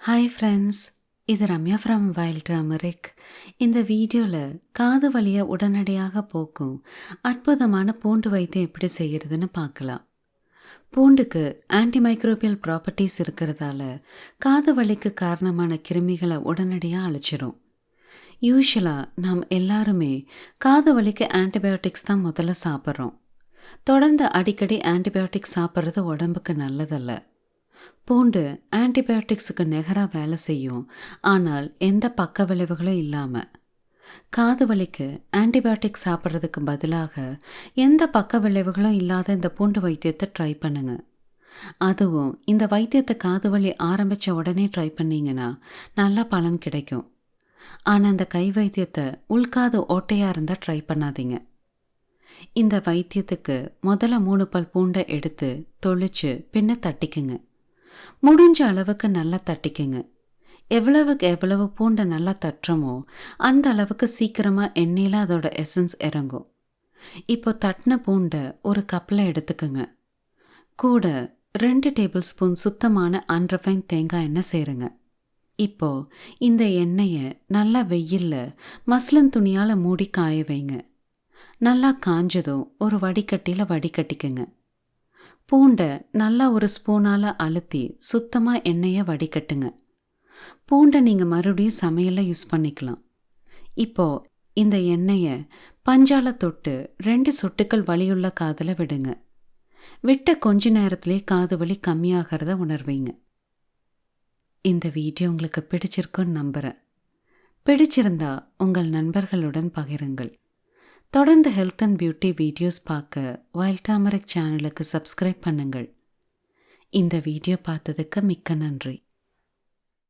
Hi friends இது Ramya from wild அமெரிக் இந்த வீடியோவில் காது வலியை உடனடியாக போக்கும் அற்புதமான பூண்டு வைத்தியம் எப்படி செய்கிறதுன்னு பார்க்கலாம். பூண்டுக்கு ஆன்டிமைக்ரோபியல் ப்ராப்பர்ட்டிஸ் இருக்கிறதால காது வலிக்கு காரணமான கிருமிகளை உடனடியாக அழிச்சிரும். யூஸ்வலாக நாம் எல்லாருமே காது வலிக்கு ஆன்டிபயோட்டிக்ஸ் தான் முதல்ல சாப்பிட்றோம். தொடர்ந்து அடிக்கடி ஆன்டிபயோட்டிக்ஸ் சாப்பிட்றது உடம்புக்கு நல்லதல்ல. பூண்டு ஆன்டிபயோட்டிக்ஸுக்கு நிகராக வேலை செய்யும். ஆனால் எந்த பக்க விளைவுகளும் இல்லாமல் காது வலிக்கு ஆன்டிபயோட்டிக் சாப்பிட்றதுக்கு பதிலாக எந்த பக்க விளைவுகளும் இல்லாத இந்த பூண்டு வைத்தியத்தை ட்ரை பண்ணுங்க. அதுவும் இந்த வைத்தியத்தை காது வலி ஆரம்பித்த உடனே ட்ரை பண்ணீங்கன்னா நல்ல பலன் கிடைக்கும். ஆனால் அந்த கை வைத்தியத்தை உள்காது ஓட்டையாக இருந்தால் ட்ரை பண்ணாதீங்க. இந்த வைத்தியத்துக்கு முதல்ல மூணு பல் பூண்டை எடுத்து தொளிச்சு பின்ன தட்டிக்குங்க. முடிஞ்ச அளவுக்கு நல்லா தட்டிக்குங்க. எவ்வளவுக்கு எவ்வளவு பூண்டை நல்லா தட்டுறோமோ அந்த அளவுக்கு சீக்கிரமாக எண்ணெயில் அதோட எசன்ஸ் இறங்கும். இப்போ தட்டின பூண்டை ஒரு கப்பில் எடுத்துக்கோங்க. கூட ரெண்டு டேபிள் ஸ்பூன் சுத்தமான அன்ரஃபைன் தேங்காய் எண்ணெய் சேருங்க. இப்போ இந்த எண்ணெயை நல்லா வெயிலில் மஸ்லின் துணியால் மூடி காய வைங்க. நல்லா காஞ்சதும் ஒரு வடிகட்டியில் வடிகட்டிக்குங்க. பூண்டை நல்லா ஒரு ஸ்பூனால் அழுத்தி சுத்தமாக எண்ணெயை வடிகட்டுங்க. பூண்டை நீங்கள் மறுபடியும் சமையலில் யூஸ் பண்ணிக்கலாம். இப்போ இந்த எண்ணெயை பஞ்சால தொட்டு ரெண்டு சொட்டுக்கள் வலியுள்ள காதில் விடுங்க. விட்ட கொஞ்ச நேரத்திலே காது வலி கம்மியாகிறத உணர்வீங்க. இந்த வீடியோ உங்களுக்கு பிடிச்சிருக்குன்னு நம்புகிறேன் பிடிச்சிருந்தா உங்கள் நண்பர்களுடன் பகிருங்கள். தொடர்ந்து ஹெல்த் அண்ட் பியூட்டி வீடியோஸ் பார்க்க வைல்ட் டாமரிக் சேனலுக்கு சப்ஸ்கிரைப் பண்ணுங்கள். இந்த வீடியோ பார்த்ததுக்கு மிக்க நன்றி.